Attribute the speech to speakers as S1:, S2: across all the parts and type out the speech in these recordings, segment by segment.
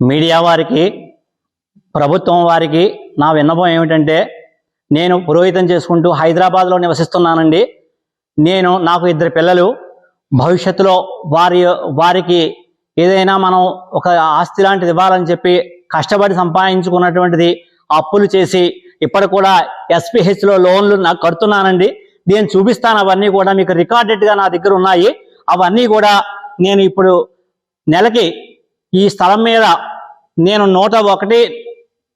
S1: Media వారికి ప్రభుత్వం వారికి నా విన్నపం ఏమిటంటే నేను పురోహితం చేసుకుంటూ హైదరాబాద్లో నివసిస్తున్నానండి. నేను నాకు ఇద్దరు పిల్లలు. భవిష్యత్తులో వారి వారికి ఏదైనా మనం ఒక ఆస్తి లాంటిది ఇవ్వాలని చెప్పి కష్టపడి సంపాదించుకున్నటువంటిది అప్పులు చేసి ఇప్పటి కూడా ఎస్పీహెచ్లో లోన్లు నాకు కడుతున్నానండి. నేను చూపిస్తాను అవన్నీ కూడా మీకు రికార్డెడ్గా నా దగ్గర ఉన్నాయి. అవన్నీ కూడా నేను ఇప్పుడు నెలకి ఈ స్థలం మీద నేను నూట ఒకటి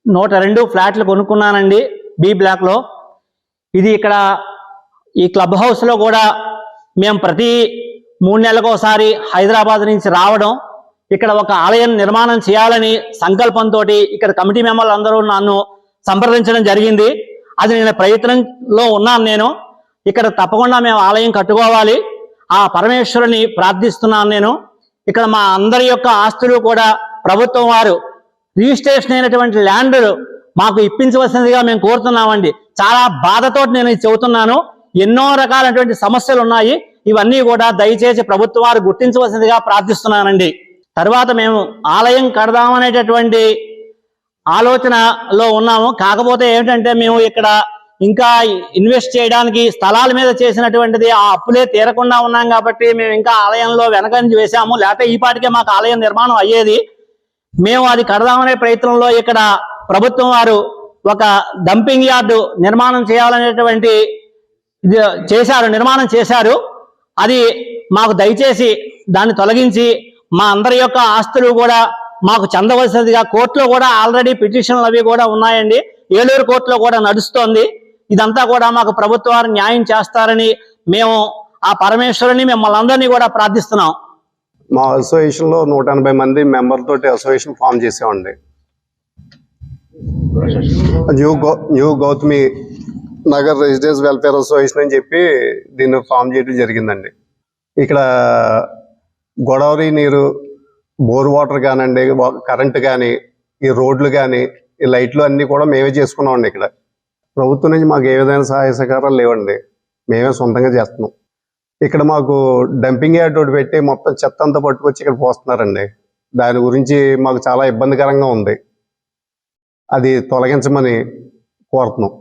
S1: నూట రెండు ఫ్లాట్లు కొనుక్కున్నానండి బి బ్లాక్లో ఇది ఇక్కడ ఈ క్లబ్ హౌస్లో కూడా మేము ప్రతి మూడు నెలలకు ఒకసారి హైదరాబాద్ నుంచి రావడం ఇక్కడ ఒక ఆలయం నిర్మాణం చేయాలని సంకల్పంతో ఇక్కడ కమిటీ మెంబర్లు అందరూ నన్ను సంప్రదించడం జరిగింది. అది నేను ప్రయత్నంలో ఉన్నాను నేను. ఇక్కడ తప్పకుండా మేము ఆలయం కట్టుకోవాలి. ఆ పరమేశ్వరుని ప్రార్థిస్తున్నాను నేను. ఇక్కడ మా అందరి యొక్క ఆస్తులు కూడా ప్రభుత్వం వారు రిజిస్ట్రేషన్ అయినటువంటి ల్యాండ్ మాకు ఇప్పించవలసిందిగా మేము కోరుతున్నామండి. చాలా బాధతో నేను చెబుతున్నాను. ఎన్నో రకాలైనటువంటి సమస్యలు ఉన్నాయి. ఇవన్నీ కూడా దయచేసి ప్రభుత్వం వారు గుర్తించవలసిందిగా ప్రార్థిస్తున్నానండి. తర్వాత మేము ఆలయం కడదామనేటటువంటి ఆలోచనలో ఉన్నాము. కాకపోతే ఏమిటంటే మేము ఇక్కడ ఇంకా ఇన్వెస్ట్ చేయడానికి స్థలాల మీద చేసినటువంటిది ఆ అప్పులే తీరకుండా ఉన్నాం కాబట్టి మేము ఇంకా ఆలయంలో వెనకంజి వేసాము లేకపోతే ఈ పాటికే మాకు ఆలయం నిర్మాణం అయ్యేది. మేము అది కడదామనే ప్రయత్నంలో ఇక్కడ ప్రభుత్వం వారు ఒక డంపింగ్ యార్డు నిర్మాణం చేయాలనేటువంటి చేశారు నిర్మాణం చేశారు. అది మాకు దయచేసి దాన్ని తొలగించి మా అందరి యొక్క ఆస్తులు కూడా మాకు చెందవలసినదిగా కోర్టులో కూడా ఆల్రెడీ పిటిషన్లు అవి కూడా ఉన్నాయండి. ఏలూరు కోర్టులో కూడా నడుస్తోంది. ఇదంతా కూడా మాకు ప్రభుత్వాలు న్యాయం చేస్తారని మేము ఆ పరమేశ్వరుని మిమ్మల్ని అందరినీ కూడా ప్రార్థిస్తున్నాం.
S2: మా అసోసియేషన్లో నూట ఎనభై మంది మెంబర్ తోటి అసోసియేషన్ ఫామ్ చేసామండి. న్యూ గౌ new Gautami Nagar residence welfare association అని చెప్పి దీన్ని ఫామ్ చేయడం జరిగిందండి. ఇక్కడ గోదావరి నీరు బోర్ వాటర్ కానివ్వండి కరెంట్ కానీ ఈ రోడ్లు కానీ ఈ లైట్లు అన్నీ కూడా మేమే చేసుకున్నామండి ఇక్కడ. ప్రభుత్వం నుంచి మాకు ఏ విధమైన సహాయ సహకారాలు లేవండి. మేమే సొంతంగా చేస్తున్నాం. ఇక్కడ మాకు డంపింగ్ యార్డ్ ఒకటి పెట్టి మొత్తం చెత్త అంతా పట్టుకొచ్చి ఇక్కడ పోస్తున్నారండి. దాని గురించి మాకు చాలా ఇబ్బందికరంగా ఉంది. అది తొలగించమని కోరుతున్నాం.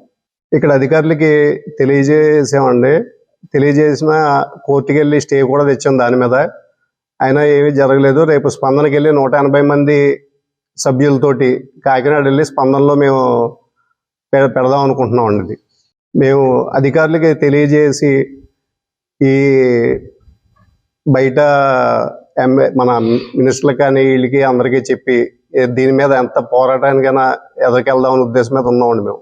S2: ఇక్కడ అధికారులకి తెలియజేసామండి. తెలియజేసిన కోర్టుకి వెళ్ళి స్టే కూడా తెచ్చాం దాని మీద. అయినా ఏమీ జరగలేదు. రేపు స్పందనకి వెళ్ళి నూట ఎనభై మంది సభ్యులతోటి కాకినాడ వెళ్ళి స్పందనలో మేము పెడదాం అనుకుంటున్నాం అండి. మేము అధికారులకి తెలియజేసి ఈ బయట ఎంఏ మన మినిస్టర్లకు కానీ వీళ్ళకి అందరికీ చెప్పి దీని మీద ఎంత పోరాటానికైనా ఎదరికెళ్దామనే ఉద్దేశం మీద ఉన్నామండి మేము.